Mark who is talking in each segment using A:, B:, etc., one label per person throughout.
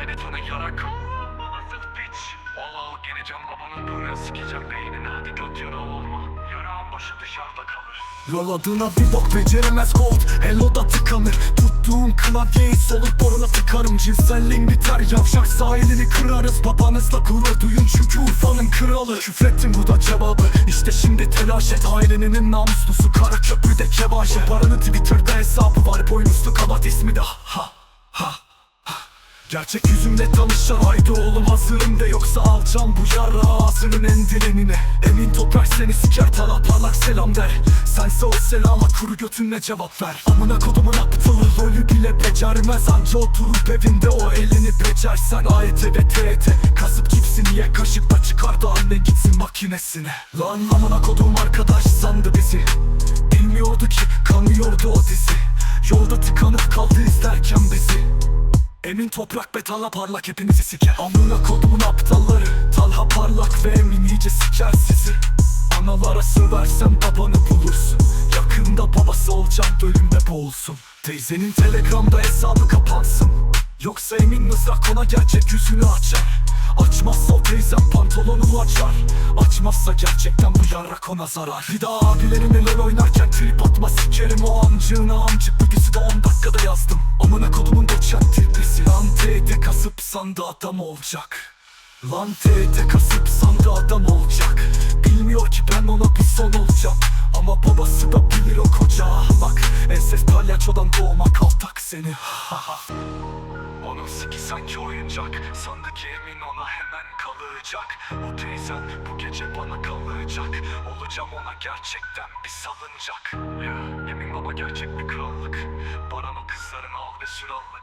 A: beni tanı yarak Nasıl piç. Valla geleceğim babanın buraya sikeceğim beynini Hadi göt yara olma. Yarağın başı dışarıda kalır.
B: Yol adına bir bok beceremez gold Hello'da tıkanır. Tuttuğum klavyeyi soluk boruna tıkarım. Cinselliğin biter yavşak sahilini kırarız. Babanızla gurur duyun çünkü Urfa'nın kralı. Küfrettim bu da cevabı. İşte şimdi telaş et. Ailenin namuslusu kara köprüde kevaşı Paranın Twitter'da hesabı var Boynuzlu kabat ismi de ha Gerçek yüzümle tanışan haydi oğlum hazırım de. Yoksa alacağım bu yara ağzının en direnine. Emin toprak seni siker tala parlak selam der. Sense o selama kuru götünle cevap ver. Amına kodumun aptalı rolü bile becermez. Anca oturup evinde o elini becersen. AYT ve TET Kasıp cipsi niye kaşıkla çıkar da anne gitsin makinesine. Lan amına kodum arkadaş sandı bizi. Bilmiyordu ki kanıyordu o dizi. Yolda tıkanıp kaldı izlerken bizi Emin toprak betala parlak hepinizi siker. Amına kodumun aptalları Talha parlak ve emin iyice siker sizi. Analara söversen babanı bulursun. Yakında babası olacağım bölümde boğulsun. Teyzenin telegramda hesabı kapansın. Yoksa emin mızrak ona gerçek yüzünü açar. Açmazsa o teyzem pantolonunu açar. Açmazsa gerçekten bu yarrak ona zarar. Bir daha abilerimle lol oynarken trip atma sikerim. O amcığına amcık bilgisi de 10 dakikada yazdım. Amına kodumun TT kasıp sandı adam olacak. Lan TT kasıp sandı adam olacak. Bilmiyor ki ben ona bir son olacağım. Ama babası da bilir o koca ahmak. Enses palyaçodan doğmak altak seni. Onun siki sanki oyuncak. Sandı ki emin ona hemen kalacak. O teyzen bu gece bana kalacak. Olacağım ona gerçekten bir salıncak. Ya emin baba gerçek bir krallık. Baran o kızların al ve sürallık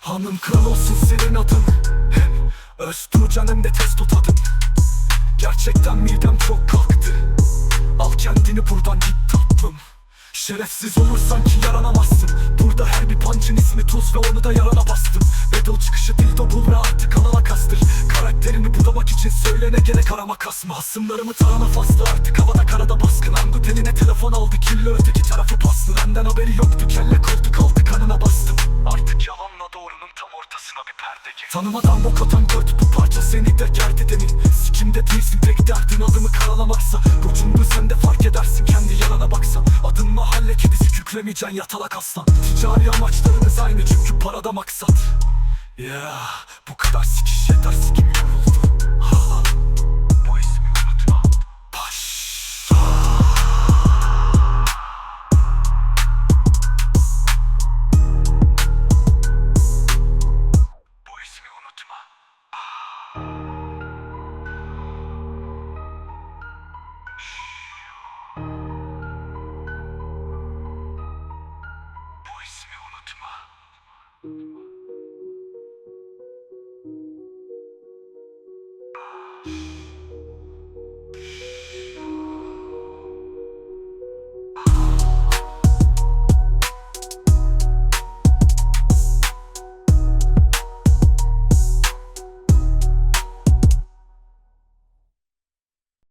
B: Hanım kral olsun senin adın. Hem Öztürk hem de testo tadın Gerçekten midem çok kalktı. Al kendini buradan git tatlım. Şerefsiz olursan ki yaranamazsın. Burada her bir punch'ın ismi tuz ve onu da yarana bastım kasma. Hasımlarımı tarana faslı artık. Havada karada baskın. Angut eline telefon aldı? Kirli öteki tarafı paslı Benden haberi yoktu. Kelle koltuk aldı kanına bastım. Artık yalanla doğrunun tam ortasına bir perde gir Tanımadan bok atan göt bu parça seni de gerdi demin. Sikimde değilsin tek derdin adımı karalamaksa. Burcundu sen de fark edersin kendi yarana baksan. Adın mahalle kedisi kükremeyeceksin yatalak aslan. Ticari amaçlarınız aynı çünkü parada maksat. Ya bu kadar sikiş yeter sikim